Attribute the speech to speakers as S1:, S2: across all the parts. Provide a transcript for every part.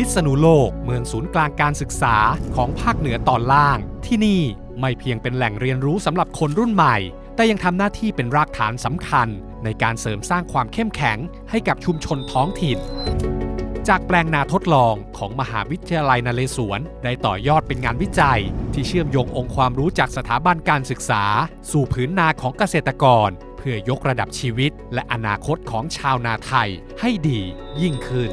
S1: พิษณุโลกเมืองศูนย์กลางการศึกษาของภาคเหนือตอนล่าง ที่นี่ไม่เพียงเป็นแหล่งเรียนรู้สำหรับคนรุ่นใหม่ แต่ยังทำหน้าที่เป็นรากฐานสำคัญ ในการเสริมสร้างความเข้มแข็งให้กับชุมชนท้องถิ่น จากแปลงนาทดลองของมหาวิทยาลัยนเรศวร ได้ต่อยอดเป็นงานวิจัย ที่เชื่อมโยงองค์ความรู้จากสถาบันการศึกษา สู่ผืนนาของเกษตรกร เพื่อยกระดับชีวิต และอนาคตของชาวนาไทยให้ดียิ่งขึ้น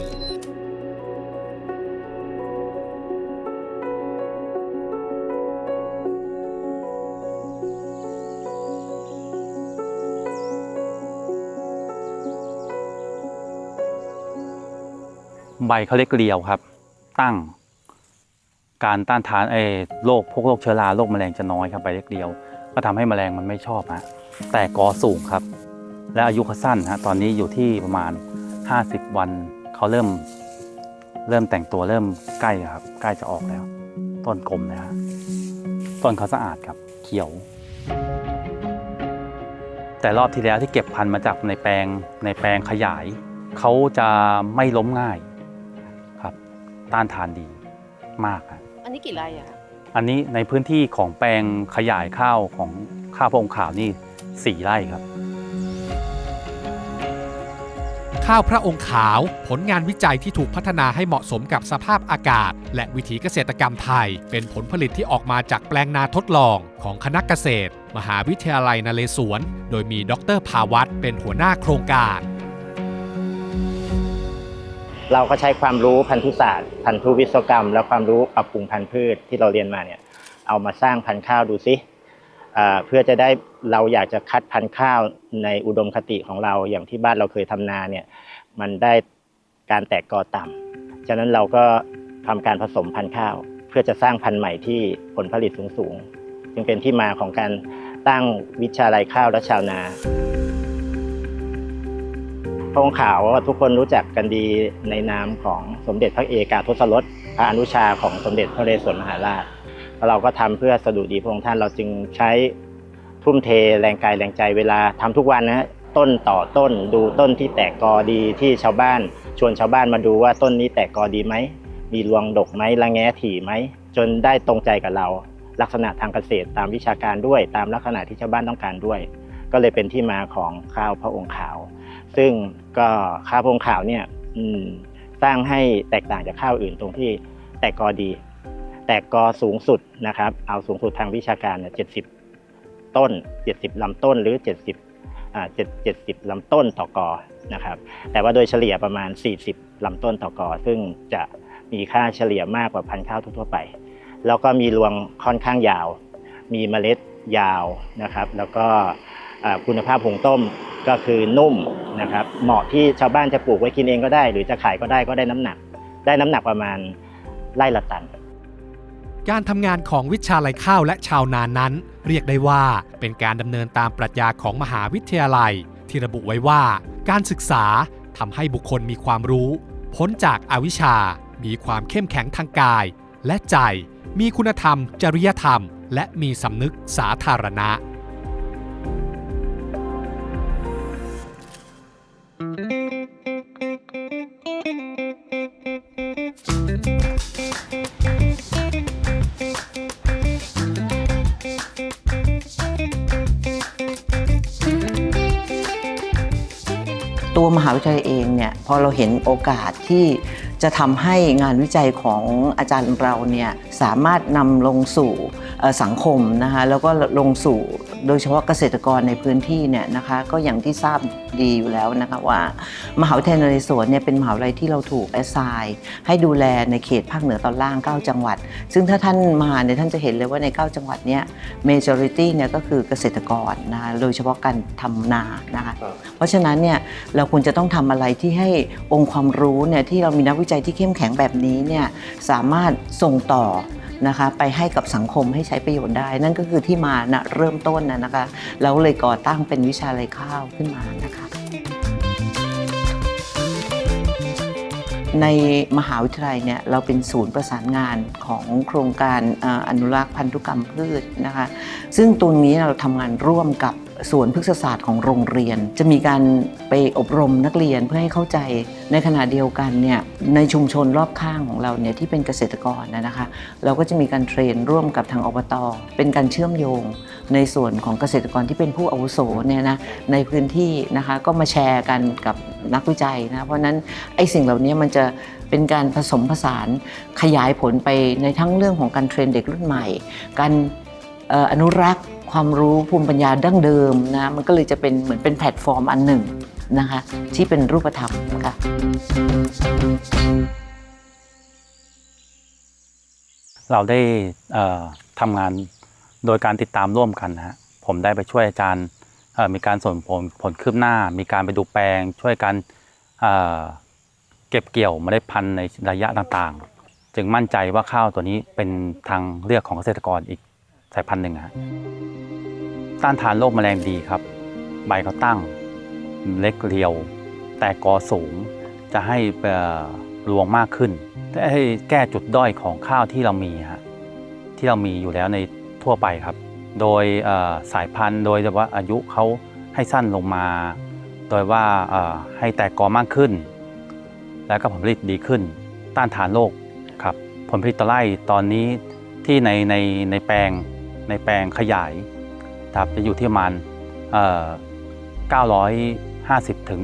S2: ใบเขาเรียกเรียวครับ ตั้ง การต้านทานไอ้โรคพวกโรคเชื้อราโรคแมลงจะน้อยครับใบเล็กเรียว ก็ทำให้แมลงมันไม่ชอบฮะแต่กอสูงครับ และอายุเขาสั้นฮะตอนนี้อยู่ที่ประมาณ 50 วันเขาเริ่ม เริ่มแต่งตัวเริ่มใกล้ครับใกล้จะออกแล้ว ต้นกลมนะฮะต้นเขาสะอาดครับ เขียว แต่รอบที่แล้วที่เก็บพันธุ์มาจากในแปลงในแปลงขยายเขาจะไม่ล้มง่าย ต้านทานดีมากครับ
S3: อันนี้กี่ไร่อะคะ
S2: อันนี้ในพื้นที่ของแปลงขยายข้าวของข้าวพระองค์ขาวนี่สี่ไร่ครับ
S1: ข้าวพระองค์ขาว ผลงานวิจัยที่ถูกพัฒนาให้เหมาะสมกับสภาพอากาศ และวิถีเกษตรกรรมไทย เป็นผลผลิตที่ออกมาจากแปลงนาทดลองของคณะเกษตร มหาวิทยาลัยนเรศวร โดยมีดรภาวัตเป็นหัวหน้าโครงการ
S4: เราก็ใช้ความรู้พันธุศาสตร์ พันธุวิศวกรรม และความรู้ปรับปรุงพันธุ์พืชที่เราเรียนมาเนี่ยเอามาสร้างพันธุ์ข้าวดูซิเพื่อจะได้เราอยากจะคัดพันธุ์ข้าวในอุดมคติของเราอย่างที่บ้านเราเคยทำนาเนี่ยมันได้การแตกกอต่ำฉะนั้นเราก็ทำการผสมพันธุ์ข้าว เพื่อจะสร้างพันธุ์ใหม่ที่ผลผลิตสูงๆจึงเป็นที่มาของการตั้งวิชาลัยข้าวและชาวนา พระองค์ขาวทุกคนรู้จักกันดีในนามของสมเด็จพระเอกาทศรสพระอนุชาของสมเด็จพระนเรศวรมหาราชเราก็ทำเพื่อสดุดีพระองค์ท่านเราจึงใช้ทุ่มเทแรงกายแรงใจเวลาทำทุกวันนะฮะต้นต่อต้นดูต้นที่แตกกอดีที่ชาวบ้าน ชวนชาวบ้านมาดูว่าต้นนี้แตกกอดีไหมมีรวงดกไหมระแงะถี่ไหมจนได้ตรงใจกับเรา ลักษณะทางเกษตรตามวิชาการด้วย ตามลักษณะที่ชาวบ้านต้องการด้วย ก็เลยเป็นที่มาของข้าวพระองค์ขาว ซึ่งก็ข้าวโพงขาวเนี่ยสร้างให้แตกต่างจากข้าวอื่นตรงที่แตกกอดี แตกกอสูงสุดนะครับ เอาสูงสุดทางวิชาการเนี่ยเจ็ดสิบต้น 70 ลำต้นหรือ 70อ่า70 ลำต้นต่อกอนะครับ แต่ว่าโดยเฉลี่ยประมาณ 40 ลำต้นต่อกอ ซึ่งจะมีค่าเฉลี่ยมากกว่าพันธุ์ข้าวทั่วไป แล้วก็มีรวงค่อนข้างยาว มีเมล็ดยาวนะครับ แล้วก็คุณภาพหุงต้ม ก็คือนุ่มนะครับเหมาะที่ชาวบ้านจะปลูกไว้กินเองก็ได้ หรือจะขายก็ได้ก็ได้น้ำหนัก ได้น้ำหนักประมาณไร่ละตัน
S1: การทำงานของวิชาลัยข้าวและชาวนานั้น เรียกได้ว่าเป็นการดำเนินตามปรัชญาของมหาวิทยาลัย ที่ระบุไว้ว่า การศึกษาทำให้บุคคลมีความรู้ พ้นจากอาวิชชามีความเข้มแข็งทางกาย และใจ มีคุณธรรม จริยธรรม และมีสำนึกสาธารณะ
S5: ทยาลัยเองเนี่ยพอเราเห็นโอกาสที่จะทำให้งานวิจัยของอาจารย์เราเนี่ยสามารถนำลงสู่สังคมนะคะแล้วก็ลงสู่ โดยเฉพาะเกษตรกรในพื้นที่เนี่ยนะคะก็อย่างที่ทราบดีอยู่แล้วนะคะว่ามหาวิทยาลัยนเรศวรเนี่ยเป็นมหาวิทยาลัยที่เราถูกแอสไซน์ให้ดูแลในเขตภาคเหนือตอนล่าง 9 จังหวัด ซึ่งถ้าท่านมาเนี่ยท่านจะเห็นเลยว่าใน 9 จังหวัดเนี่ย majority เนี่ยก็คือเกษตรกรนะคะโดยเฉพาะการทำนานะคะเพราะฉะนั้นเนี่ยเราควรจะต้องทำอะไรที่ให้องค์ความรู้เนี่ยที่เรามีนักวิจัยที่เข้มแข็งแบบนี้เนี่ยสามารถส่งต่อ นะคะไปให้กับสังคมให้ใช้ประโยชน์ได้ นั่นก็คือที่มาณเริ่มต้นนะนะคะ แล้วเลยก่อตั้งเป็นวิชาไรข้าวขึ้นมานะคะในมหาวิทยาลัยเนี่ยเราเป็นศูนย์ประสานงานของโครงการเอ่ออนุรักษ์พันธุกรรมพืชนะคะ ซึ่งตรงนี้เราทำงานร่วมกับ สวนพฤกษศาสตร์ของโรงเรียน จะมีการไปอบรมนักเรียนเพื่อให้เข้าใจในขณะเดียวกันเนี่ยในชุมชนรอบข้างของเราเนี่ยที่เป็นเกษตรกรนะคะ เราก็จะมีการเทรนร่วมกับทางอบตเป็นการเชื่อมโยง ในส่วนของเกษตรกรที่เป็นผู้อาวุโสเนี่ยนะในพื้นที่นะคะก็มาแชร์กันกับนักวิจัยนะเพราะนั้นไอ้สิ่งเหล่านี้มันจะเป็นการผสมผสานขยายผลไปในทั้งเรื่องของการเทรนเด็กรุ่นใหม่ การอนุรักษ์ ความรู้ภูมิปัญญาดั้งเดิมนะมันก็เลยจะเป็นเหมือนเป็นแพลตฟอร์มอันหนึ่งนะคะที่เป็นรูปธรรมค่ะ
S2: เราได้ทำงานโดยการติดตามร่วมกันนะฮะผมได้ไปช่วยอาจารย์มีการส่งผลผลคืบหน้า มีการไปดูแปลง ช่วยกันเเก็บเกี่ยวเมล็ดพันธุ์ในระยะต่างๆ จึงมั่นใจว่าข้าวตัวนี้เป็นทางเลือกของเกษตรกรอีก สายพันธุ์หนึ่งฮะต้านทานโรคแมลงดีครับ ใบเขาตั้งเล็กเรียว แต่กอสูงจะให้รวงมากขึ้นได้แก้จุดด้อยของข้าวที่เรามีฮะที่เรามีอยู่แล้วในทั่วไปครับ โดยสายพันธุ์โดยว่าอายุเขาให้สั้นลงมา โดยว่าให้แตกกอมากขึ้น แล้วก็ผลผลิตดีขึ้น ต้านทานโรคครับผลผลิตต่อไร่ตอนนี้ที่ในในในแปลง ในแปลงขยายครับจะอยู่ที่ประมาณเอ่อ950 ถึง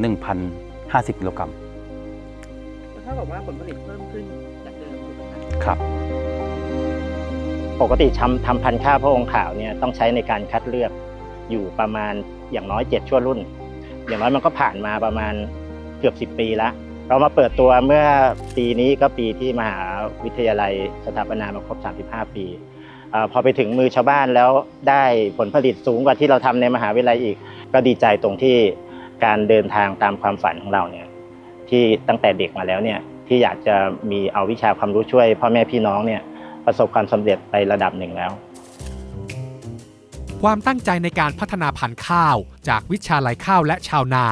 S2: 1,050กิโลกรัม
S5: เท่ากับว่าผลผลิตเพิ่มขึ้นจากเดิม
S2: ครับ
S4: ปกติทำทำพันธุ์ข้าวพระองค์ขาวเนี่ยต้องใช้ในการคัดเลือกอยู่ประมาณอย่างน้อย7ชั่วรุ่น อย่างน้อยมันก็ผ่านมาประมาณเกือบ10ปีแล้วเรามาเปิดตัวเมื่อปีนี้ก็ปีที่มหาวิทยาลัยสถาปนามาครบ 35 ปีเออ พอไปถึงมือชาวบ้านแล้วได้ผลผลิตสูงกว่าที่เราทำในมหาวิทยาลัยอีก ก็ดีใจตรงที่การเดินทางตามความฝันของเราเนี่ยที่ตั้งแต่เด็กมาแล้วเนี่ยที่อยากจะมีเอาวิชาความรู้ช่วยพ่อแม่พี่น้องเนี่ยประสบความสำเร็จไประดับหนึ่งแล้ว
S1: ความตั้งใจในการพัฒนาพันธุ์ข้าว จากวิชาลัยข้าวและชาวนา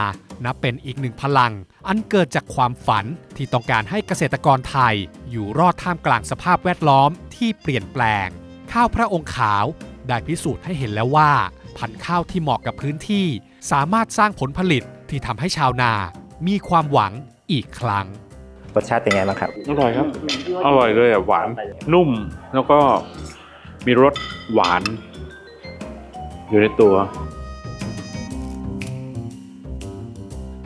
S1: นับเป็นอีกหนึ่งพลัง อันเกิดจากความฝันที่ต้องการให้เกษตรกรไทย อยู่รอดท่ามกลางสภาพแวดล้อมที่เปลี่ยนแปลง ข้าวพระองค์ขาวได้พิสูจน์ให้เห็นแล้วว่า พันธุ์ข้าวที่เหมาะกับพื้นที่ สามารถสร้างผลผลิตที่ทำให้ชาวนา มีความหวังอีกครั้ง
S4: รสชาติเป็นไงบ้างครับ
S3: อร่อยครับ อร่อยเลยอะหวานนุ่มแล้วก็มีรสหวาน อยู่ในตัว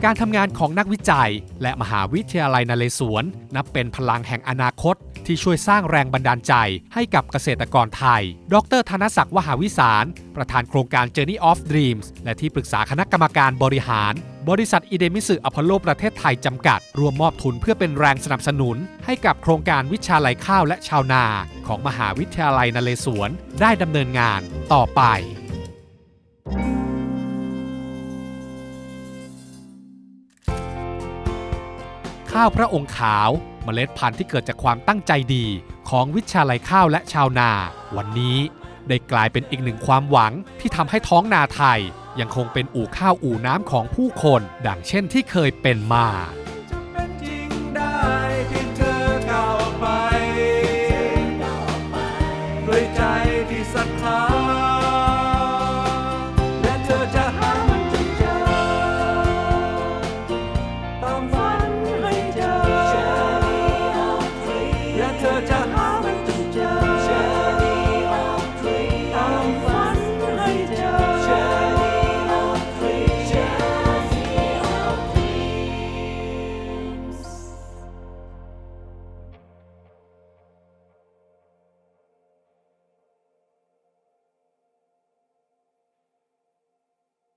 S1: การทำงานของนักวิจัย และมหาวิทยาลัยนเรศวร นับเป็นพลังแห่งอนาคต ที่ช่วยสร้างแรงบันดาลใจให้กับเกษตรกรไทย ดรธนศักดิ์วหาวิสาร ประธานโครงการ Journey of Dreams และที่ปรึกษาคณะกรรมการบริหาร บริษัทอิเดมิสึอพอลโลประเทศไทยจำกัด รวมมอบทุนเพื่อเป็นแรงสนับสนุน ให้กับโครงการวิชาลัยข้าวและชาวนา ของมหาวิทยาลัยนเรศวรได้ดำเนินงานต่อไปาวพระองค์ขาว เมล็ดพันธุ์ที่เกิดจากความตั้งใจดีของวิชาลัยข้าวและชาวนา วันนี้ได้กลายเป็นอีกหนึ่งความหวังที่ทำให้ท้องนาไทย ยังคงเป็นอู่ข้าวอู่น้ำของผู้คน ดังเช่นที่เคยเป็นมา